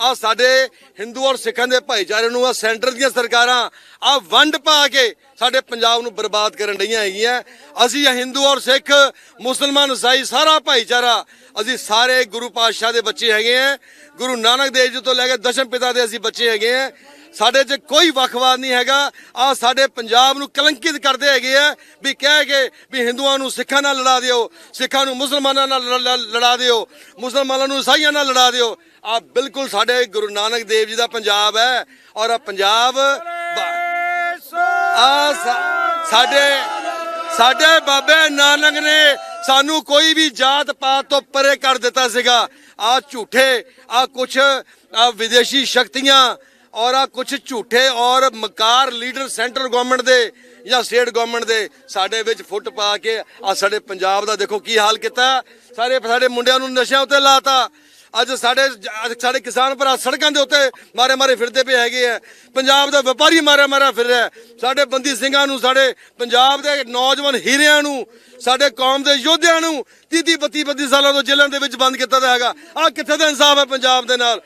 ਆ ਸਾਡੇ ਹਿੰਦੂ ਔਰ ਸਿੱਖਾਂ ਦੇ ਭਾਈਚਾਰੇ ਨੂੰ, ਆ ਸੈਂਟਰ ਦੀਆਂ ਸਰਕਾਰਾਂ, ਆ ਵੰਡ ਪਾ ਕੇ ਸਾਡੇ ਪੰਜਾਬ ਨੂੰ ਬਰਬਾਦ ਕਰਨ ਡਈਆਂ ਹੈਗੀਆਂ। ਅਸੀਂ ਹਿੰਦੂ ਔਰ ਸਿੱਖ, ਮੁਸਲਮਾਨ, ਈਸਾਈ, ਸਾਰਾ ਭਾਈਚਾਰਾ ਅਸੀਂ ਸਾਰੇ ਗੁਰੂ ਪਾਤਸ਼ਾਹ ਦੇ ਬੱਚੇ ਹੈਗੇ ਆ। ਗੁਰੂ ਨਾਨਕ ਦੇਵ ਜੀ ਤੋਂ ਲੈ ਕੇ ਦਸ਼ਮ ਪਿਤਾ ਦੇ ਅਸੀਂ ਬੱਚੇ ਹੈਗੇ ਆ। ਸਾਡੇ 'ਚ ਕੋਈ ਵੱਖਵਾਦ ਨਹੀਂ ਹੈਗਾ। ਆ ਸਾਡੇ ਪੰਜਾਬ ਨੂੰ ਕਲੰਕਿਤ ਕਰਦੇ ਹੈਗੇ ਆ ਵੀ ਕਹਿ ਕੇ ਵੀ ਹਿੰਦੂਆਂ ਨੂੰ ਸਿੱਖਾਂ ਨਾਲ ਲੜਾ ਦਿਓ, ਸਿੱਖਾਂ ਨੂੰ ਮੁਸਲਮਾਨਾਂ ਨਾਲ ਲ- ਲ- ਲੜਾ ਦਿਓ, ਮੁਸਲਮਾਨਾਂ ਨੂੰ ਈਸਾਈਆਂ ਨਾਲ ਲੜਾ ਦਿਓ। ਆ ਬਿਲਕੁਲ ਸਾਡੇ ਗੁਰੂ ਨਾਨਕ ਦੇਵ ਜੀ ਦਾ ਪੰਜਾਬ ਹੈ ਔਰ ਆ ਪੰਜਾਬ ਆ ਸਾਡੇ ਸਾਡੇ ਬਾਬੇ ਨਾਨਕ ਨੇ ਸਾਨੂੰ ਕੋਈ ਵੀ ਜਾਤ ਪਾਤ ਤੋਂ ਪਰੇ ਕਰ ਦਿੱਤਾ ਸੀਗਾ। ਆ ਝੂਠੇ, ਆ ਕੁਛ ਵਿਦੇਸ਼ੀ ਸ਼ਕਤੀਆਂ ਔਰ ਆ ਕੁਛ ਝੂਠੇ ਔਰ ਮਕਾਰ ਲੀਡਰ ਸੈਂਟਰ ਗਵਰਨਮੈਂਟ ਦੇ ਜਾਂ ਸਟੇਟ ਗਵਰਨਮੈਂਟ ਦੇ ਸਾਡੇ ਵਿੱਚ ਫੁੱਟ ਪਾ ਕੇ ਆ ਸਾਡੇ ਪੰਜਾਬ ਦਾ ਦੇਖੋ ਕੀ ਹਾਲ ਕੀਤਾ। ਸਾਰੇ ਸਾਡੇ ਮੁੰਡਿਆਂ ਨੂੰ ਨਸ਼ਿਆਂ ਉੱਤੇ ਲਾਤਾ। ਅੱਜ ਸਾਡੇ ਸਾਡੇ ਕਿਸਾਨ ਭਰਾ ਸੜਕਾਂ ਦੇ ਉੱਤੇ ਮਾਰੇ ਮਾਰੇ ਫਿਰਦੇ ਪਏ ਹੈਗੇ ਆ। ਪੰਜਾਬ ਦਾ ਵਪਾਰੀ ਮਾਰਿਆ ਮਾਰਿਆ ਫਿਰ ਰਿਹਾ। ਸਾਡੇ ਬੰਦੀ ਸਿੰਘਾਂ ਨੂੰ, ਸਾਡੇ ਪੰਜਾਬ ਦੇ ਨੌਜਵਾਨ ਹੀਰਿਆਂ ਨੂੰ, ਸਾਡੇ ਕੌਮ ਦੇ ਯੋਧਿਆਂ ਨੂੰ 30 32 32 ਸਾਲਾਂ ਤੋਂ ਜੇਲ੍ਹਾਂ ਦੇ ਵਿੱਚ ਬੰਦ ਕੀਤਾ ਤਾਂ ਹੈਗਾ। ਆ ਕਿੱਥੇ ਦਾ ਇਨਸਾਫ ਹੈ ਪੰਜਾਬ ਦੇ ਨਾਲ?